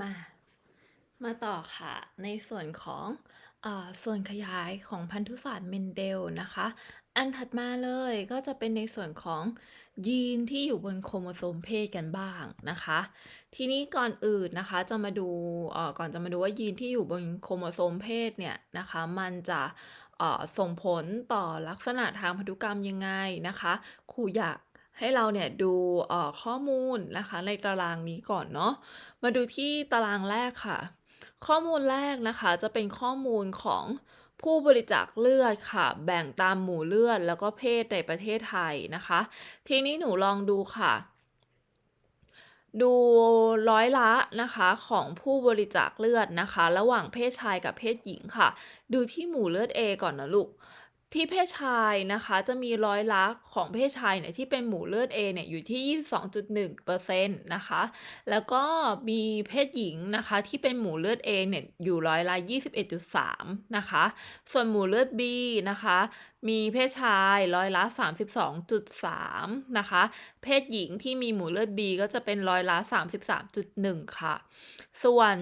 มา มาต่อค่ะ ในส่วนของอส่วนขยายของพันธุศาสตร์เมนเดลนะคะ อันถัดมาเลยก็จะเป็นในส่วนของยีนที่อยู่บนโครโมโซมเพศกันบ้างนะคะ ทีนี้ก่อนอื่นนะคะจะมาดูก่อนจะมาดูว่ายีนที่อยู่บนโครโมโซมเพศเนี่ยนะคะ มันจะส่งผลต่อลักษณะทางพันธุกรรมยังไงนะคะครูอยาก ให้เราเนี่ยดูข้อมูลนะคะในตารางนี้ก่อนเนาะ มาดูที่ตารางแรกค่ะ ข้อมูลแรกนะคะจะเป็นข้อมูลของผู้บริจาคเลือดค่ะ แบ่งตามหมู่เลือดแล้วก็เพศในประเทศไทยนะคะ ทีนี้หนูลองดูค่ะ ดูร้อยละนะคะของผู้บริจาคเลือดนะคะ ระหว่างเพศชายกับเพศหญิงค่ะ ดูที่หมู่เลือด A ก่อนนะลูก ที่เพศชายนะคะจะมีร้อยละของเพศชายเนี่ยที่เป็นหมู่เลือด A เนี่ยอยู่ที่ 22.1%นะคะ แล้วก็มีเพศหญิงนะคะที่เป็นหมู่เลือด A เนี่ยอยู่ร้อยละ 21.3 นะคะ ส่วนหมู่เลือด B นะคะมีเพศชายร้อยละ 32.3 นะคะ เพศหญิงที่มีหมู่เลือด B ก็จะเป็นร้อยละ 33.1 ค่ะ ส่วน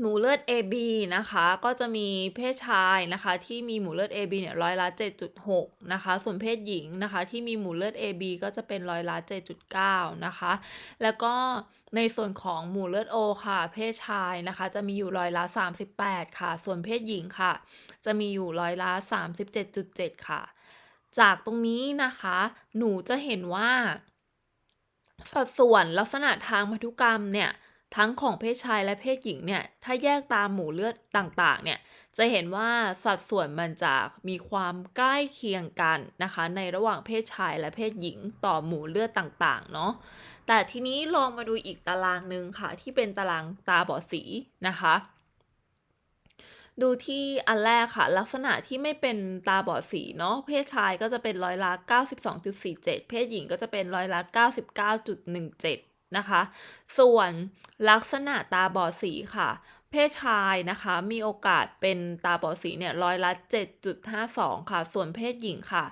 หมู่เลือด AB นะคะ ก็จะมีเพศชายนะคะ ที่มีหมู่เลือด AB เนี่ยร้อยละ 7.6 นะคะ ส่วนเพศหญิงนะคะ ที่มีหมู่เลือด AB ก็จะเป็นร้อยละ 7.9 นะคะ แล้วก็ในส่วนของหมู่เลือด O ค่ะ เพศชายนะคะ จะมีอยู่ร้อยละ 38 ค่ะ ส่วนเพศหญิงค่ะ จะมีอยู่ร้อยละ 37.7 ค่ะ จากตรงนี้นะคะ หนูจะเห็นว่า สัดส่วนลักษณะทางพันธุกรรมเนี่ย ทั้งของเพศชายและเพศหญิงเนี่ย ถ้าแยกตามหมู่เลือดต่างๆ เนี่ย จะเห็นว่าสัดส่วนมันจะมีความใกล้เคียงกันนะคะ ในระหว่างเพศชายและเพศหญิงต่อหมู่เลือดต่างๆ เนาะ แต่ทีนี้ลองมาดูอีกตารางหนึ่งค่ะ ที่เป็นตารางตาบอดสีนะคะ ดูที่อันแรกค่ะ ลักษณะที่ไม่เป็นตาบอดสีเนาะ เพศชายก็จะเป็นร้อยละ 92.47 เพศหญิงก็จะเป็นร้อยละ 99.17 นะคะ ส่วนลักษณะตาบอดสีค่ะ เพศชายนะคะ มีโอกาสเป็นตาบอดสีเนี่ยร้อยละ7.52 ค่ะ ส่วนเพศหญิงค่ะ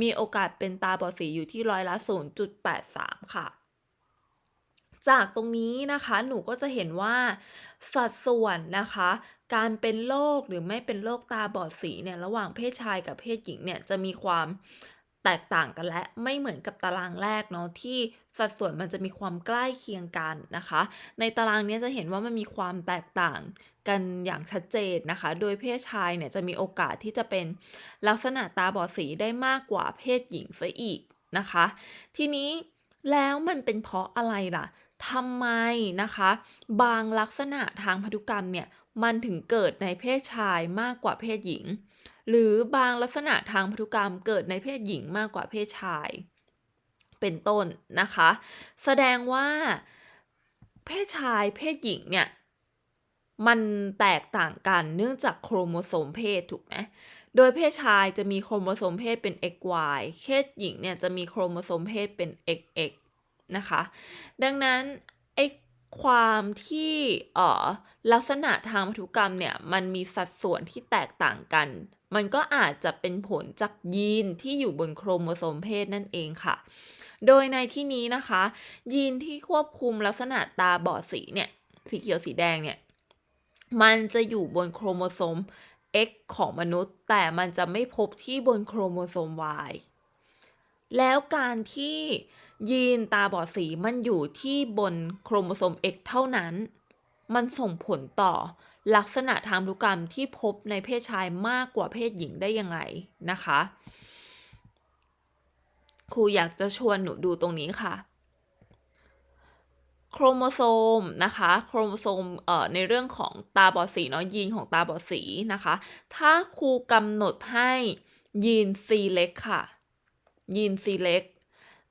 มีโอกาสเป็นตาบอดสีอยู่ที่ร้อยละ 0.83 ค่ะ จากตรงนี้นะคะหนูก็จะเห็นว่าสัดส่วนนะคะการเป็นโรคหรือไม่เป็นโรคตาบอดสีเนี่ยระหว่างเพศชายกับเพศหญิงเนี่ยจะมีความ แตกต่างกันและไม่เหมือนกับตารางแรกเนาะที่สัดส่วนมันจะมีความใกล้เคียงกันนะคะ ในตารางนี้จะเห็นว่ามันมีความแตกต่างกันอย่างชัดเจนนะคะ โดยเพศชายเนี่ยจะมีโอกาสที่จะเป็นลักษณะตาบอดสีได้มากกว่าเพศหญิงเสียอีกนะคะ ทีนี้แล้วมันเป็นเพราะอะไรล่ะทำไมนะคะ บางลักษณะทางพันธุกรรมเนี่ยมันถึงเกิดในเพศชายมากกว่าเพศหญิง หรือบางลักษณะทางพันธุกรรมเกิดในเพศหญิงมากกว่าเพศชาย เป็นต้นนะคะ แสดงว่าเพศชายเพศหญิงเนี่ยมันแตกต่างกันเนื่องจากโครโมโซมเพศถูกไหมโดยเพศชายจะมีโครโมโซมเพศเป็น XY เพศหญิงเนี่ยจะมีโครโมโซมเพศเป็น XX นะคะ ดังนั้น ความที่เอ่อลักษณะทางพันธุกรรมเนี่ยมันมีสัดส่วนที่แตกต่างกัน มันก็อาจจะเป็นผลจากยีนที่อยู่บนโครโมโซมเพศนั่นเองค่ะ โดยในที่นี้นะคะ ยีนที่ควบคุมลักษณะตาบอดสีเนี่ยสีเขียวสีแดงเนี่ยมันจะอยู่บนโครโมโซม X ของมนุษย์ แต่มันจะไม่พบที่บนโครโมโซม Y แล้วการที่ ยีนตาบอดสีมันอยู่ที่บนโครโมโซม X เท่านั้น มันส่งผลต่อลักษณะทางพันธุกรรมที่พบในเพศชายมากกว่าเพศหญิงได้ยังไงนะคะ ครูอยากจะชวนหนูดูตรงนี้ค่ะ โครโมโซมนะคะ โครโมโซมเอ่อในเรื่องของตาบอดสีเนาะยีนของตาบอดสีนะคะ ถ้าครูกำหนดให้ยีน C เล็กค่ะ ยีน C เล็ก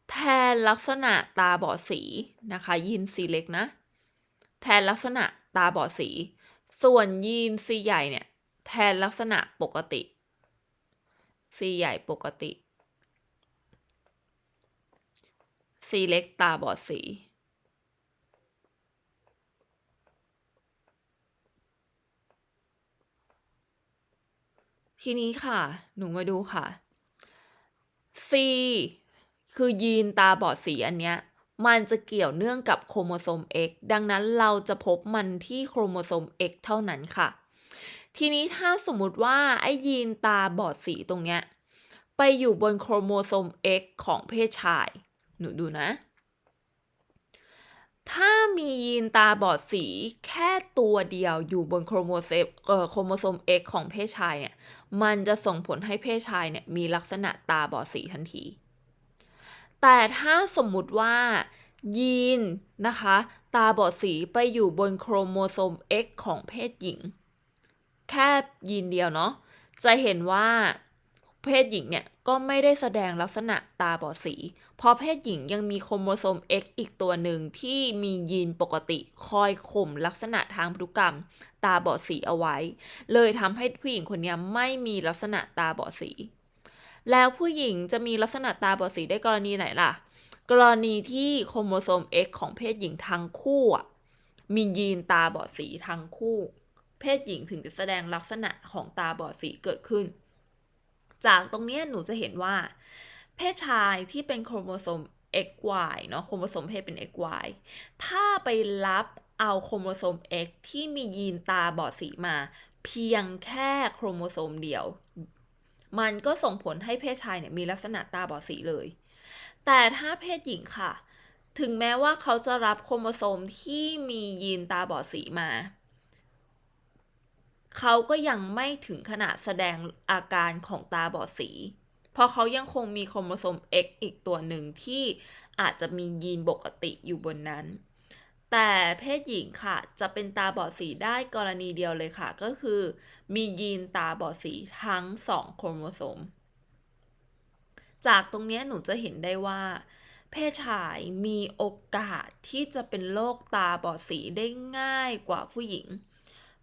แทนลักษณะตาบอดสีนะคะ ยีน C เล็กนะ แทนลักษณะตาบอดสี ส่วนยีน C ใหญ่เนี่ย แทนลักษณะปกติ C ใหญ่ปกติ C เล็กตาบอดสี ทีนี้ค่ะ หนูมาดูค่ะ C คือยีนตาบอดสีอันเนี้ยมันจะเกี่ยวเนื่องกับโครโมโซม X ดังนั้นเราจะพบมันที่โครโมโซม X เท่านั้นค่ะ ทีนี้ถ้าสมมุติว่าไอ้ยีนตาบอดสีตรงเนี้ยไปอยู่บนโครโมโซม X ของเพศชาย หนูดูนะ ถ้ามียีนตาบอดสีแค่ตัวเดียวอยู่บนโครโมโซมเอ่อโครโมโซม X ของเพศชายเนี่ย มันจะส่งผลให้เพศชายเนี่ยมีลักษณะตาบอดสีทันที แต่ถ้าสมมุติว่ายีนนะคะ ตาบอดสีไปอยู่บนโครโมโซม X ของเพศหญิง แค่ยีนเดียวเนาะจะเห็นว่าเพศหญิงเนี่ยก็ไม่ได้แสดงลักษณะตาบอดสี เพราะเพศหญิงยังมีโครโมโซม X อีกตัวหนึ่งที่มียีนปกติคอยข่มลักษณะทางพันธุกรรม ตาบอดสีเอาไว้ เลยทำให้ผู้หญิงคนนี้ไม่มีลักษณะตาบอดสี แล้วผู้หญิงจะมีลักษณะตาบอดสีได้กรณีไหนล่ะ กรณีที่โครโมโซม X ของเพศหญิงทั้งคู่มียีนตาบอดสีทั้งคู่ เพศหญิงถึงจะแสดงลักษณะของตาบอดสีเกิดขึ้น จากตรงนี้หนูจะเห็นว่า เพศชายที่เป็นโครโมโซม XY เนาะโครโมโซมเพศเป็น XY ถ้าไปรับเอาโครโมโซม X ที่มียีนตาบอดสีมา เพียงแค่โครโมโซมเดียว มันก็ส่งผลให้เพศชายเนี่ยมีลักษณะตาบอดสีเลย แต่ถ้าเพศหญิงค่ะ ถึงแม้ว่าเขาจะรับโครโมโซมที่มียีนตาบอดสีมา เขาก็ยังไม่ถึงขนาดแสดงอาการของตาบอดสี เพราะเขายังคงมีโครโมโซม X อีกตัวหนึ่งที่อาจจะมียีนปกติอยู่บนนั้น แต่เพศหญิงค่ะ จะเป็นตาบอดสีได้กรณีเดียวเลยค่ะ ก็คือ มียีนตาบอดสีทั้งสองโครโมโซม จากตรงนี้หนูจะเห็นได้ว่า เพศชายมีโอกาสที่จะเป็นโรคตาบอดสีได้ง่ายกว่าผู้หญิง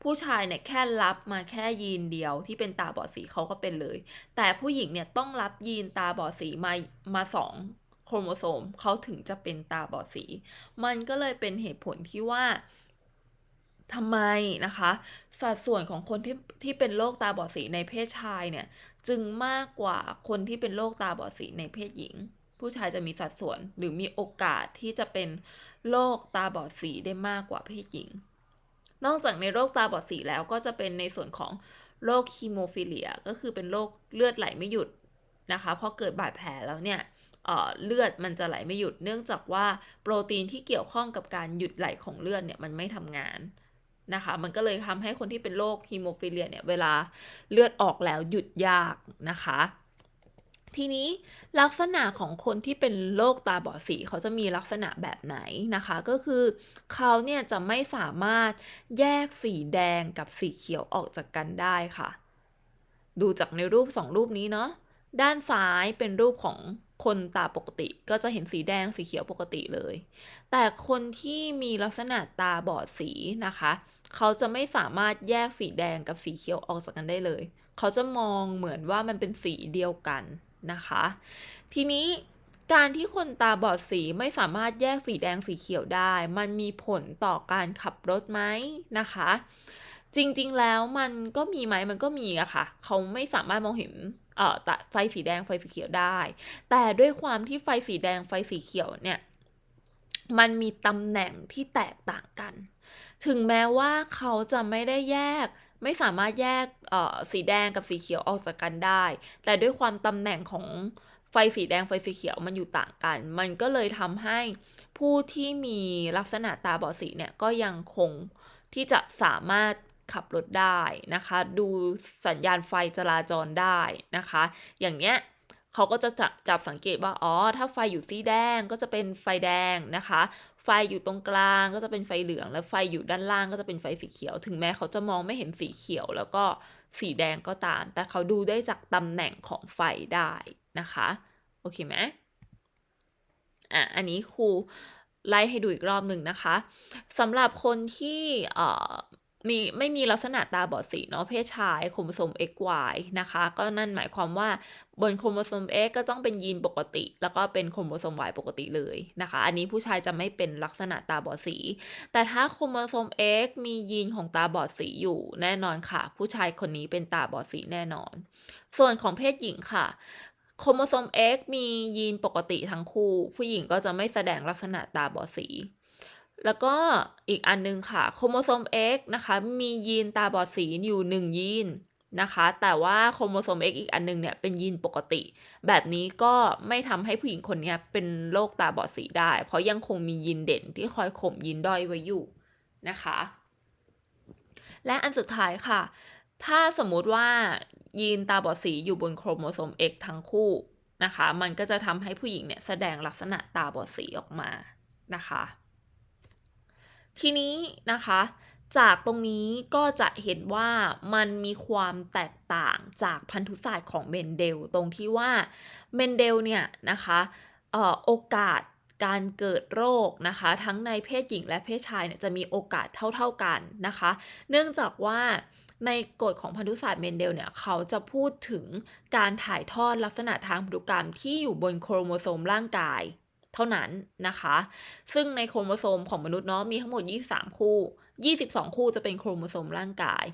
ผู้ชายเนี่ยแค่รับมาแค่ยีนเดียวที่เป็นตาบอดสีเขาก็เป็นเลย แต่ผู้หญิงเนี่ยต้องรับยีนตาบอดสีมามาสอง รโมโซมเขาถึงจะเป็นตาบอดสี มันก็เลยเป็นเหตุผลที่ว่าทำไมนะคะ สัดส่วนของคนที่ที่เป็นโรคตาบอดสีในเพศชายเนี่ย จึงมากกว่าคนที่เป็นโรคตาบอดสีในเพศหญิง ผู้ชายจะมีสัดส่วนหรือมีโอกาสที่จะเป็นโรคตาบอดสีได้มากกว่าเพศหญิง นอกจากในโรคตาบอดสีแล้วก็จะเป็นในส่วนของโรคฮีโมฟิเลีย ก็คือเป็นโรคเลือดไหลไม่หยุดนะคะพอเกิดบาดแผลแล้วเนี่ย เลือดมันจะไหลไม่หยุดเนื่องจากว่าโปรตีนที่เกี่ยวข้องกับการหยุดไหลของเลือดเนี่ยมันไม่ทำงานนะคะ มันก็เลยทำให้คนที่เป็นโรคฮีโมฟิเลียเนี่ยเวลาเลือดออกแล้วหยุดยากนะคะ ทีนี้ลักษณะของคนที่เป็นโรคตาบอดสีเขาจะมีลักษณะแบบไหนนะคะ ก็คือเขาเนี่ยจะไม่สามารถแยกสีแดงกับสีเขียวออกจากกันได้ค่ะ ดูจากในรูปสองรูปนี้เนาะด้านซ้ายเป็นรูปของ คนตาปกติก็จะเห็นสีแดงสีเขียวปกติเลย แต่คนที่มีลักษณะตาบอดสีนะคะ เขาจะไม่สามารถแยกสีแดงกับสีเขียวออกจากกันได้เลย เขาจะมองเหมือนว่ามันเป็นสีเดียวกันนะคะ ทีนี้การที่คนตาบอดสีไม่สามารถแยกสีแดงสีเขียวได้ มันมีผลต่อการขับรถไหมนะคะ จริงๆแล้วมันก็มีไหมมันก็มีอะค่ะ เขาไม่สามารถมองเห็น เอ่อไฟสีแดงไฟสีเขียวได้ แต่ด้วยความที่ไฟสีแดงไฟสีเขียวเนี่ยมันมีตำแหน่งที่แตกต่างกัน ถึงแม้ว่าเขาจะไม่ได้แยก ไม่สามารถแยกเอ่อสีแดงกับสีเขียวออกจากกันได้ แต่ด้วยความตำแหน่งของไฟสีแดงไฟสีเขียวมันอยู่ต่างกัน มันก็เลยทำให้ผู้ที่มีลักษณะตาบอดสีเนี่ยก็ยังคงที่จะสามารถ ขับรถได้นะคะ ดูสัญญาณไฟจราจรได้นะคะ อย่างเนี้ยเขาก็จะจับจับสังเกตว่าอ๋อถ้าไฟอยู่สีแดงก็จะเป็นไฟแดงนะคะ ไฟอยู่ตรงกลางก็จะเป็นไฟเหลือง แล้วไฟอยู่ด้านล่างก็จะเป็นไฟสีเขียว ถึงแม้เขาจะมองไม่เห็นสีเขียว แล้วก็สีแดงก็ตาม แต่เขาดูได้จากตำแหน่งของไฟได้นะคะโอเคไหมอะอันนี้ครูไล่ให้ดูอีกรอบหนึ่งนะคะสำหรับคนที่เอ่อ มีไม่มีลักษณะตาบอดสีเนาะเพศชายโครโมโซม XY นะคะ ก็นั่นหมายความว่าบนโครโมโซม X ก็ต้องเป็นยีนปกติ แล้วก็เป็นโครโมโซม Y ปกติเลยนะคะ อันนี้ผู้ชายจะไม่เป็นลักษณะตาบอดสี แต่ถ้าโครโมโซม X มียีนของตาบอดสีอยู่แน่นอนค่ะ ผู้ชายคนนี้เป็นตาบอดสีแน่นอน ส่วนของเพศหญิงค่ะโครโมโซม X มียีนปกติทั้งคู่ ผู้หญิงก็จะไม่แสดงลักษณะตาบอดสี แล้วก็อีกอันนึงค่ะโครโมโซม X นะคะมียีนตาบอดสีอยู่หนึ่งยีนนะคะ แต่ว่าโครโมโซม X อีกอันนึงเนี่ยเป็นยีนปกติ แบบนี้ก็ไม่ทำให้ผู้หญิงคนนี้เป็นโรคตาบอดสีได้ เพราะยังคงมียีนเด่นที่คอยข่มยีนด้อยไว้อยู่นะคะ และอันสุดท้ายค่ะ ถ้าสมมุติว่ายีนตาบอดสีอยู่บนโครโมโซม X ทั้งคู่นะคะ มันก็จะทำให้ผู้หญิงเนี่ยแสดงลักษณะตาบอดสีออกมานะคะ ทีนี้นะคะ จากตรงนี้ก็จะเห็นว่ามันมีความแตกต่างจากพันธุศาสตร์ของเมนเดล ตรงที่ว่าเมนเดลเนี่ยนะคะออโอกาสการเกิดโรคนะคะ ทั้งในเพศหญิงและเพศชายเนี่ยจะมีโอกาสเท่าๆกันนะคะ เนื่องจากว่าในกฎของพันธุศาสตร์เมนเดลเนี่ยเขาจะพูดถึงการถ่ายทอดลักษณะทางพันธุกรรมที่อยู่บนโครโมโซมร่างกาย เท่านั้นนะคะ ซึ่งในโครโมโซมของมนุษย์เนาะมีทั้งหมด 23 คู่ 22 คู่จะเป็นโครโมโซมร่างกาย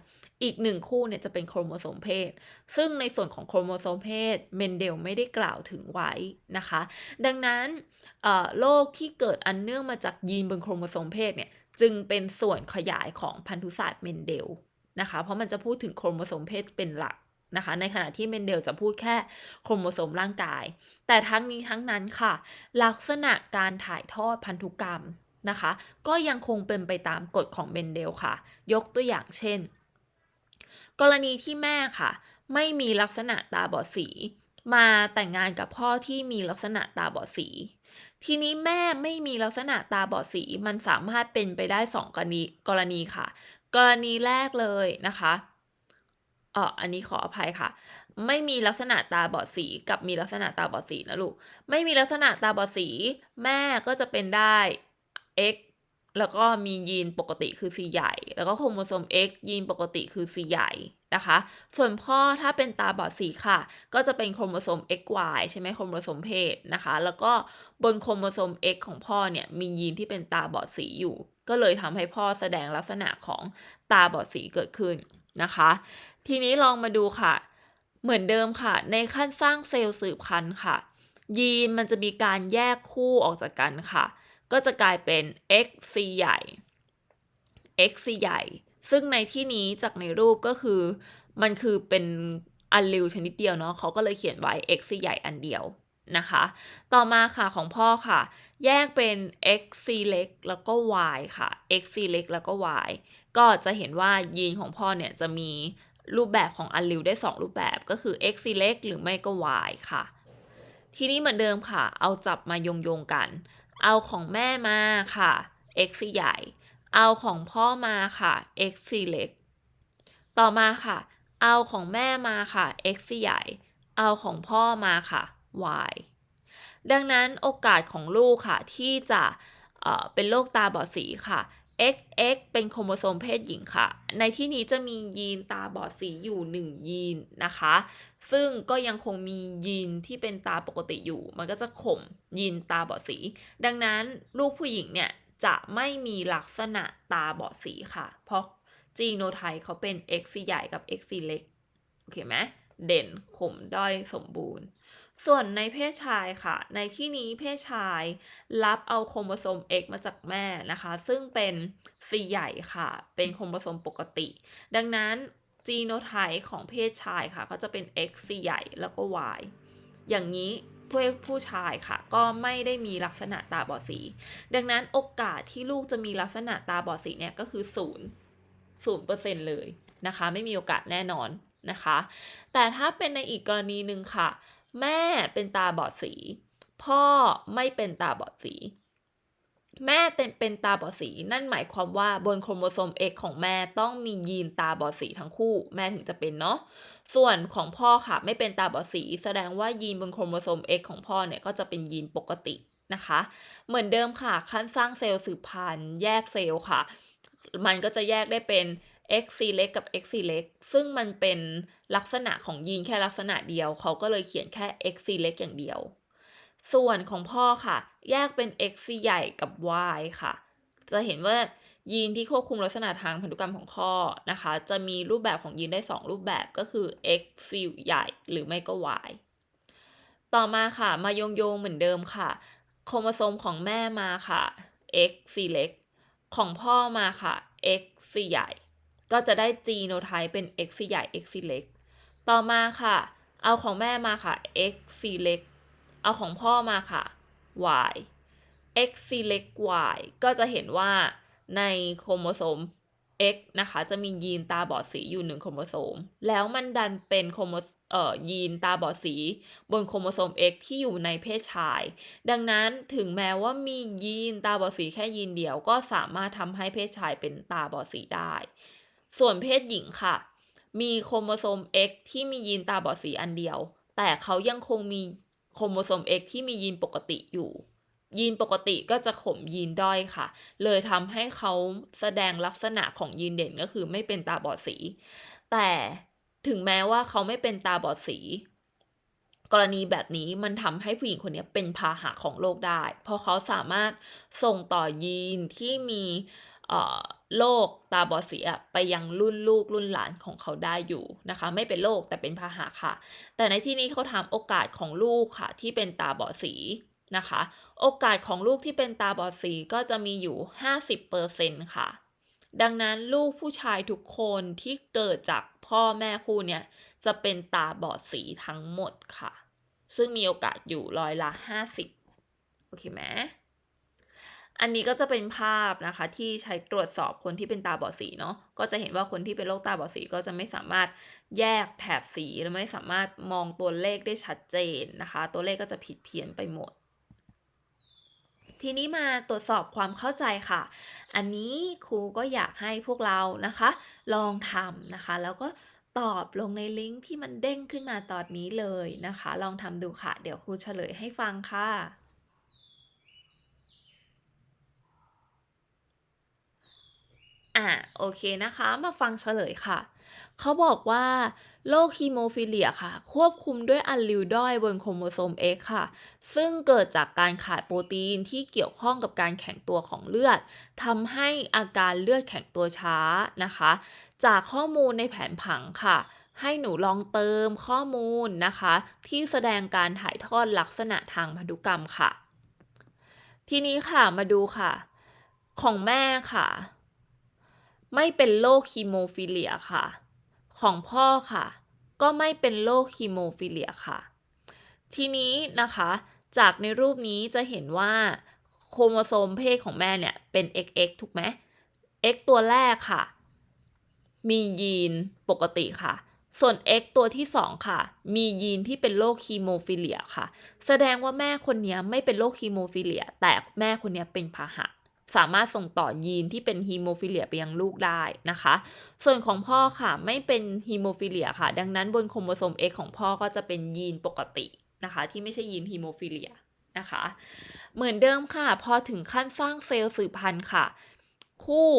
อีกหนึ่งคู่เนี่ยจะเป็นโครโมโซมเพศ ซึ่งในส่วนของโครโมโซมเพศเมนเดลไม่ได้กล่าวถึงไว้นะคะ ดังนั้นโรคที่เกิดอันเนื่องมาจากยีนบนโครโมโซมเพศเนี่ยจึงเป็นส่วนขยายของพันธุศาสตร์เมนเดลนะคะ เพราะมันจะพูดถึงโครโมโซมเพศเป็นหลัก นะคะในขณะที่เมนเดลจะพูดแค่โครโมโซมร่างกาย แต่ทั้งนี้ทั้งนั้นค่ะ ลักษณะการถ่ายทอดพันธุกรรมนะคะ ก็ยังคงเป็นไปตามกฎของเมนเดลค่ะ ยกตัวอย่างเช่น กรณีที่แม่ค่ะ ไม่มีลักษณะตาบอดสี มาแต่งงานกับพ่อที่มีลักษณะตาบอดสี ทีนี้แม่ไม่มีลักษณะตาบอดสี มันสามารถเป็นไปได้สองกรณีกรณีค่ะ กรณีแรกเลยนะคะ อออันนี้ขออภัยค่ะ ไม่มีลักษณะตาบอดสีกับมีลักษณะตาบอดสีนะลูก ไม่มีลักษณะตาบอดสี แม่ก็จะเป็นได้ X แล้วก็มียีนปกติคือ C ใหญ่ แล้วก็โครโมโซม X ยีนปกติคือ C ใหญ่นะคะ ส่วนพ่อถ้าเป็นตาบอดสีค่ะ ก็จะเป็นโครโมโซม XY ใช่ไหมโครโมโซมเพศนะคะ แล้วก็บนโครโมโซม X ของพ่อเนี่ยมียีนที่เป็นตาบอดสีอยู่ ก็เลยทำให้พ่อแสดงลักษณะของตาบอดสีเกิดขึ้นนะคะ ทีนี้ลองมาดูค่ะ เหมือนเดิมค่ะ ในขั้นสร้างเซลล์สืบพันธุ์ค่ะ ยีนมันจะมีการแยกคู่ออกจากกันค่ะ ก็จะกลายเป็น XC ใหญ่ XC ใหญ่ ซึ่งในที่นี้จากในรูปก็คือ มันคือเป็นอันลิวชนิดเดียวเนาะเขาก็เลยเขียนไว้ XC ใหญ่อันเดียวนะคะ ต่อมาค่ะของพ่อค่ะ แยกเป็น XC เล็กแล้วก็ Y ค่ะ XC เล็กแล้วก็ Y ก็จะเห็นว่ายีนของพ่อเนี่ยจะมี รูปแบบของอันลิวได้ 2 รูปแบบก็คือ x เล็กหรือไม่ก็ Y ค่ะ ทีนี้เหมือนเดิมค่ะ เอาจับมาโยงโยงกัน เอาของแม่มาค่ะ x ใหญ่ เอาของพ่อมาค่ะ x เล็ก ต่อมาค่ะ เอาของแม่มาค่ะ x ใหญ่ เอาของพ่อมาค่ะ y ดังนั้นโอกาสของลูกค่ะที่จะเเป็นโรคตาบอดสีค่ะ XX เป็นโครโมโซมเพศหญิงค่ะ ในที่นี้จะมียีนตาบอดสีอยู่ 1 ยีนนะคะ ซึ่งก็ยังคงมียีนที่เป็นตาปกติอยู่ มันก็จะข่มยีนตาบอดสี ดังนั้นลูกผู้หญิงเนี่ยจะไม่มีลักษณะตาบอดสีค่ะ เพราะจีโนไทป์เขาเป็น X ใหญ่กับ X เล็ก โอเคไหม เด่นข่มด้อยสมบูรณ์ ส่วนในเพศชายค่ะ ในที่นี้เพศชายรับเอาโครโมโซม X มาจากแม่นะคะ ซึ่งเป็น C ใหญ่ค่ะ เป็นโครโมโซมปกติ ดังนั้นจีโนไทป์ของเพศชายค่ะ ก็จะเป็น X C ใหญ่แล้วก็ Y อย่างนี้ผู้ผู้ชายค่ะ ก็ไม่ได้มีลักษณะตาบอดสี ดังนั้นโอกาสที่ลูกจะมีลักษณะตาบอดสีเนี่ยก็คือศูนย์ศูนย์เปอร์เซ็นต์เลยนะคะ ไม่มีโอกาสแน่นอนนะคะ แต่ถ้าเป็นในอีกกรณีหนึ่งค่ะ แม่เป็นตาบอดสี พ่อไม่เป็นตาบอดสี แม่เป็นเป็นตาบอดสี นั่นหมายความว่าบนโครโมโซม X ของแม่ต้องมียีนตาบอดสีทั้งคู่ แม่ถึงจะเป็นเนาะ ส่วนของพ่อค่ะไม่เป็นตาบอดสี แสดงว่ายีนบนโครโมโซม X ของพ่อเนี่ยก็จะเป็นยีนปกตินะคะ เหมือนเดิมค่ะขั้นสร้างเซลล์สืบพันธุ์แยกเซลล์ค่ะ มันก็จะแยกได้เป็น x c เล็กกับ x c เล็กซึ่งมันเป็นลักษณะของยีนแค่ลักษณะเดียว เขาก็เลยเขียนแค่ x c เล็กอย่างเดียว ส่วนของพ่อค่ะ แยกเป็น x c ใหญ่กับ y ค่ะ จะเห็นว่ายีนที่ควบคุมลักษณะทางพันธุกรรมของข้อนะคะ จะมีรูปแบบของยีนได้ 2 รูปแบบก็คือ x c ใหญ่หรือไม่ก็ y ต่อมาค่ะ มาโยงโยงเหมือนเดิมค่ะ โครโมโซมของแม่มาค่ะ X สีเล็ก ของพ่อมาค่ะ X สีใหญ่ ก็จะได้จีโนไทป์เป็น X สีใหญ่ X สีเล็ก ต่อมาค่ะ เอาของแม่มาค่ะ X สีเล็ก เอาของพ่อมาค่ะ Y X สีเล็ก Y ก็จะเห็นว่าในโครโมโซม X นะคะ จะมียีนตาบอดสีอยู่หนึ่งโครโมโซม แล้วมันดันเป็นโครโมเอ่อยีนตาบอดสี บนโครโมโซม X ที่อยู่ในเพศชาย ดังนั้นถึงแม้ว่ามียีนตาบอดสีแค่ยีนเดียวก็สามารถทำให้เพศชายเป็นตาบอดสีได้ ส่วนเพศหญิงค่ะ มีโครโมโซม X ที่มียีนตาบอดสีอันเดียว แต่เขายังคงมีโครโมโซม X ที่มียีนปกติอยู่ ยีนปกติก็จะข่มยีนด้อยค่ะ เลยทำให้เขาแสดงลักษณะของยีนเด่นก็คือไม่เป็นตาบอดสี แต่ถึงแม้ว่าเขาไม่เป็นตาบอดสี กรณีแบบนี้มันทำให้ผู้หญิงคนนี้เป็นพาหะของโรคได้ เพราะเขาสามารถส่งต่อยีนที่มีเอ่อ โรคตาบอดสีอะไปยังรุ่นลูกรุ่นหลานของเขาได้อยู่นะคะ ไม่เป็นโรคแต่เป็นพาหะค่ะ แต่ในที่นี้เขาถามโอกาสของลูกค่ะ ที่เป็นตาบอดสีนะคะ โอกาสของลูกที่เป็นตาบอดสีก็จะมีอยู่ 50%ค่ะ ดังนั้นลูกผู้ชายทุกคนที่เกิดจากพ่อแม่คู่เนี่ยจะเป็นตาบอดสีทั้งหมดค่ะ ซึ่งมีโอกาสอยู่ร้อยละ 50 โอเคไหม อันนี้ก็จะเป็นภาพนะคะที่ใช้ตรวจสอบคนที่เป็นตาบอดสีเนาะก็จะเห็นว่าคนที่เป็นโรคตาบอดสีก็จะไม่สามารถแยกแถบสีและไม่สามารถมองตัวเลขได้ชัดเจนนะคะ ตัวเลขก็จะผิดเพี้ยนไปหมด ทีนี้มาตรวจสอบความเข้าใจค่ะ อันนี้ครูก็อยากให้พวกเรานะคะ ลองทำนะคะ แล้วก็ตอบลงในลิงก์ที่มันเด้งขึ้นมาตอนนี้เลยนะคะ ลองทำดูค่ะ เดี๋ยวครูเฉลยให้ฟังค่ะ อะโอเคนะคะ มาฟังเฉลยค่ะ เขาบอกว่าโรคฮีโมฟิเลียค่ะ ควบคุมด้วยอัลลิวด้อยบนโครโมโซม X ค่ะ ซึ่งเกิดจากการขาดโปรตีนที่เกี่ยวข้องกับการแข็งตัวของเลือดทำให้อาการเลือดแข็งตัวช้านะคะ จากข้อมูลในแผนผังค่ะ ให้หนูลองเติมข้อมูลนะคะ ที่แสดงการถ่ายทอดลักษณะทางพันธุกรรมค่ะ ทีนี้ค่ะมาดูค่ะ ของแม่ค่ะ ไม่เป็นโรคฮีโมฟิเลียค่ะ ของพ่อค่ะ ก็ไม่เป็นโรคฮีโมฟิเลียค่ะ ทีนี้นะคะ จากในรูปนี้จะเห็นว่าโครโมโซมเพศของแม่เนี่ยเป็น XX ถูกไหม X ตัวแรกค่ะ มียีนปกติค่ะ ส่วน X ตัวที่ 2 ค่ะ มียีนที่เป็นโรคฮีโมฟิเลียค่ะ แสดงว่าแม่คนนี้ไม่เป็นโรคฮีโมฟิเลีย แต่แม่คนนี้เป็นพาหะ สามารถส่งต่อยีนที่เป็นฮีโมฟิเลียไปยังลูกได้นะคะ ส่วนของพ่อค่ะไม่เป็นฮีโมฟิเลียค่ะ ดังนั้นบนโครโมโซม X ของพ่อก็จะเป็นยีนปกตินะคะ ที่ไม่ใช่ยีนฮีโมฟิเลียนะคะ เหมือนเดิมค่ะ พอถึงขั้นสร้างเซลล์สืบพันธุ์ค่ะ คู่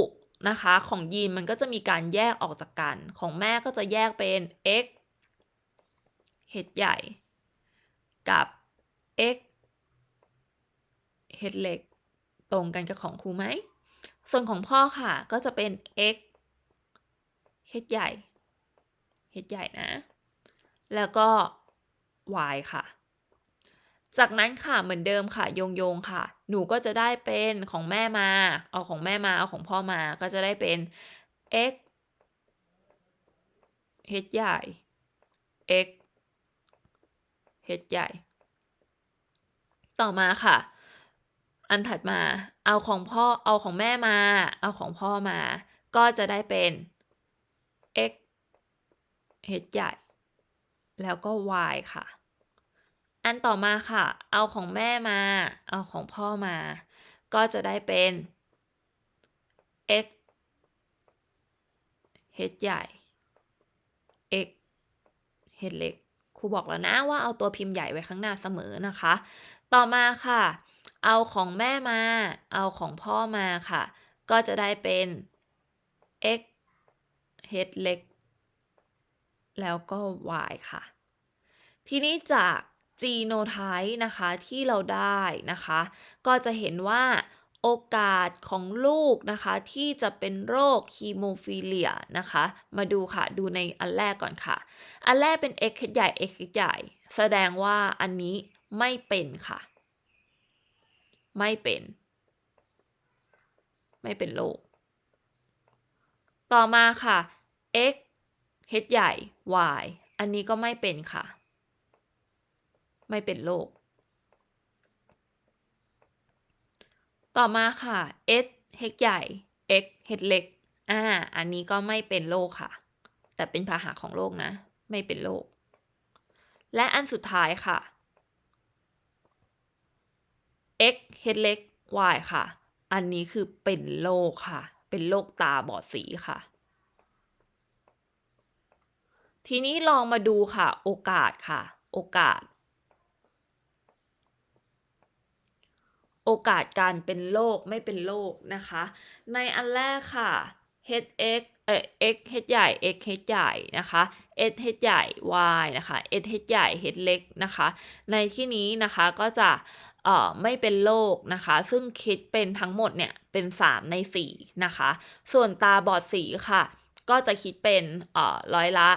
นะคะของยีนมันก็จะมีการแยกออกจากกัน ของแม่ก็จะแยกเป็น X เห็ดใหญ่ กับ X เห็ดเล็ก ตรงกันกับของครูไหม ส่วนของพ่อค่ะก็จะเป็น x เฮ็ดใหญ่เฮ็ดใหญ่นะ แล้วก็ y ค่ะ จากนั้นค่ะเหมือนเดิมค่ะโยงโยงๆค่ะ หนูก็จะได้เป็นของแม่มา เอาของแม่มาเอาของพ่อมาก็จะได้เป็น x เฮ็ดใหญ่ x เฮ็ดใหญ่ ต่อมาค่ะ อันถัดมา เอาของพ่อเอาของแม่มา เอาของพ่อมา ก็จะได้เป็น x เฮดใหญ่ แล้วก็ y ค่ะ อันต่อมาค่ะ เอาของแม่มา เอาของพ่อมา ก็จะได้เป็น x เฮดใหญ่ x เฮดเล็กครูบอกแล้วนะว่าเอาตัวพิมพ์ใหญ่ไว้ข้างหน้าเสมอนะคะ ต่อมาค่ะ เอาของแม่มา เอาของพ่อมาค่ะ ก็จะได้เป็น x เฮ็ดเล็ก แล้วก็ y ค่ะ ทีนี้จากจีโนไทป์นะคะที่เราได้นะคะ ก็จะเห็นว่าโอกาสของลูกนะคะที่จะเป็นโรคฮีโมฟิเลียนะคะ มาดูค่ะดูในอันแรกก่อนค่ะ อันแรกเป็น x ใหญ่ x ใหญ่ แสดงว่าอันนี้ไม่เป็นค่ะ ไม่เป็น ไม่เป็นโรคต่อมาค่ะ x h ใหญ่ y อันนี้ก็ไม่เป็นค่ะ ไม่เป็นโรคต่อมาค่ะ s h ใหญ่ x h เล็กอ่าอันนี้ก็ไม่เป็นโรคค่ะ แต่เป็นพาหะของโรคนะ ไม่เป็นโรคและอันสุดท้ายค่ะ x h เล็ก y ค่ะ อันนี้คือเป็นโรคค่ะ เป็นโรคตาบอดสีค่ะ ทีนี้ลองมาดูค่ะ โอกาสค่ะ โอกาส โอกาสการเป็นโรคไม่เป็นโรคนะคะ ในอันแรกค่ะ h x เอ่อ x h ใหญ่ x h ใหญ่นะคะ s h ใหญ่ y นะคะ s h ใหญ่ h เล็กนะคะ ในที่นี้นะคะก็จะ เอ่อไม่เป็นโรคนะคะ ซึ่งคิดเป็นทั้งหมดเนี่ยเป็น 3 ใน 4 นะคะ ส่วนตาบอดสีค่ะ ก็จะคิดเป็นเอ่อร้อยละ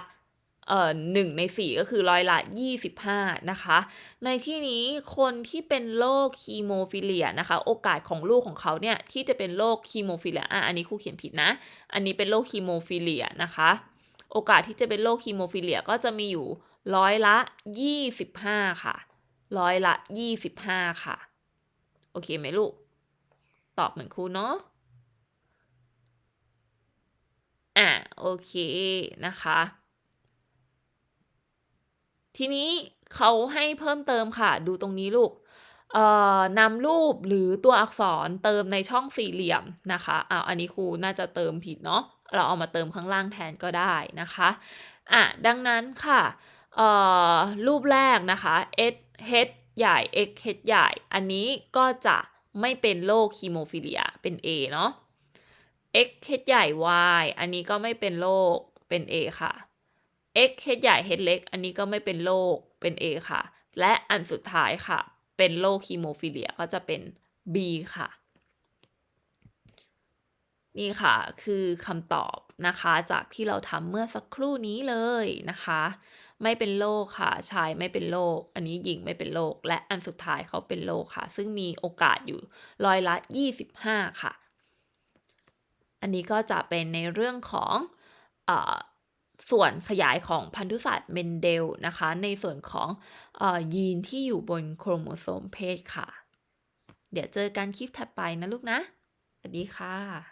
เอ่อหนึ่งในสี่ก็คือร้อยละยี่สิบห้านะคะ ในที่นี้คนที่เป็นโรคคีโมฟิเลียนะคะ โอกาสของลูกของเขาเนี่ย ที่จะเป็นโรคคีโมฟิเลียอะอันนี้ครูเขียนผิดนะ อันนี้เป็นโรคคีโมฟิเลียนะคะ โอกาสที่จะเป็นโรคคีโมฟิเลียก็จะมีอยู่ร้อยละยี่สิบห้าค่ะ ร้อยละยี่สิบห้าค่ะ โอเคไหมลูก ตอบเหมือนครูเนาะอะโอเคนะคะ ทีนี้เขาให้เพิ่มเติมค่ะ ดูตรงนี้ลูกเอ่อนำรูปหรือตัวอักษรเติมในช่องสี่เหลี่ยมนะคะอ้าวอันนี้ครูน่าจะเติมผิดเนาะ เราเอามาเติมข้างล่างแทนก็ได้นะคะ อะ ดังนั้นค่ะเอ่อรูปแรกนะคะ s h ใหญ่ x h ใหญ่ อันนี้ก็จะไม่เป็นโรคคีโมฟิเลียเป็น A เนาะ x h ใหญ่ y อันนี้ก็ไม่เป็นโรคเป็น A ค่ะ x h ใหญ่ h เล็ก อันนี้ก็ไม่เป็นโรคเป็น A ค่ะ และอันสุดท้ายค่ะ เป็นโรคคีโมฟิเลียก็จะเป็น B ค่ะ นี่ค่ะคือคำตอบนะคะ จากที่เราทำเมื่อสักครู่นี้เลยนะคะ ไม่เป็นโรคค่ะชายไม่เป็นโรคอันนี้หญิงไม่เป็นโรคและอันสุดท้ายเขาเป็นโรคค่ะ ซึ่งมีโอกาสอยู่ร้อยละ 25 ค่ะ อันนี้ก็จะเป็นในเรื่องของอส่วนขยายของพันธุศาสตร์เมนเดลนะคะ ในส่วนของอยีนที่อยู่บนโครโมโซมเพศค่ะ เดี๋ยวเจอกันคลิปถัดไปนะลูกนะสวัสดีค่ะ